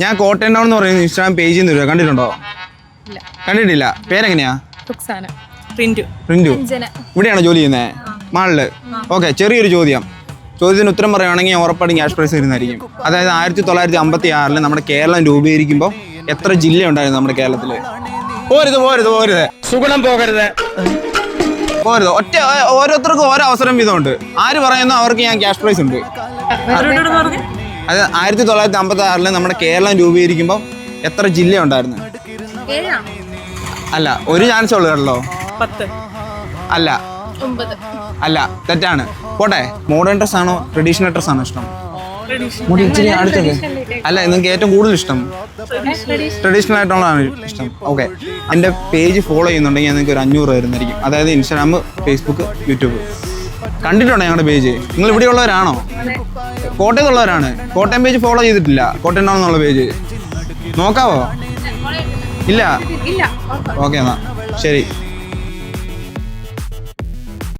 ഞാൻ കോട്ടയം ടൗൺ എന്ന് പറയുന്ന ഇൻസ്റ്റാഗ്രാം പേജിൽ നിന്ന് കണ്ടിട്ടുണ്ടോ? ഇല്ല. കണ്ടിട്ടില്ല. പേരെങ്ങനെയാ? റുക്സാന. ഇവിടെയാണോ ജോലി ചെയ്യുന്നത് മാളിൽ. ഓക്കെ ചെറിയൊരു ചോദ്യം. ചോദ്യത്തിന് ഉത്തരം പറയുകയാണെങ്കിൽ ഞാൻ ഉറപ്പായിട്ടും ക്യാഷ് പ്രൈസ് വരുന്നതായിരിക്കും അതായത് ആയിരത്തി തൊള്ളായിരത്തി അമ്പത്തി ആറിൽ നമ്മുടെ കേരളം രൂപീകരിക്കുമ്പോൾ എത്ര ജില്ല ഉണ്ടായിരുന്നു നമ്മുടെ കേരളത്തിൽ പോരുത് പോരുത് പോരുത്. സുഗുണം പോകരുത്. പോരുത്. ഒറ്റ ഓരോരുത്തർക്കും ഓരോ അവസരം വീതമുണ്ട്. ആര് പറയുന്നോ അവർക്ക് ഞാൻ ക്യാഷ് പ്രൈസ് ഉണ്ട്. അത് ആയിരത്തി തൊള്ളായിരത്തി അമ്പത്തി ആറിൽ നമ്മുടെ കേരളം രൂപീകരിക്കുമ്പോൾ എത്ര ജില്ല ഉണ്ടായിരുന്നു? അല്ല ഒരു ചാൻസ് ഉള്ളു കേട്ടോ. അല്ല. അല്ല തെറ്റാണ്. പോട്ടെ മോഡേൺ ഡ്രസ് ആണോ ട്രഡീഷണൽ ഡ്രസ് ആണോ ഇഷ്ടം? മുടി ഇച്ചിരി അടുത്തത്. അല്ല നിങ്ങൾക്ക് ഏറ്റവും കൂടുതൽ ഇഷ്ടം? ട്രഡീഷണൽ ആയിട്ടുള്ളതാണ് ഇഷ്ടം. ഓക്കെ എന്റെ പേജ് ഫോളോ ചെയ്യുന്നുണ്ടെങ്കിൽ ഞാൻ നിങ്ങൾക്ക് ഒരു അഞ്ഞൂറ് വരുന്നതായിരിക്കും അതായത് ഇൻസ്റ്റാഗ്രാം ഫേസ്ബുക്ക് യൂട്യൂബ് കണ്ടിട്ടുണ്ടോ ഞങ്ങളുടെ പേജ്? നിങ്ങൾ ഇവിടെ ഉള്ളവരാണോ ഇവിടെയുള്ളവരാണോ? കോട്ടയത്തുള്ളവരാണ്. കോട്ടയം പേജ് ഫോളോ ചെയ്തിട്ടില്ല. കോട്ടയം ടൗൺ എന്നുള്ള പേജ്. നോക്കാവോ? ഇല്ല? ഓക്കെ എന്നാ. ശരി.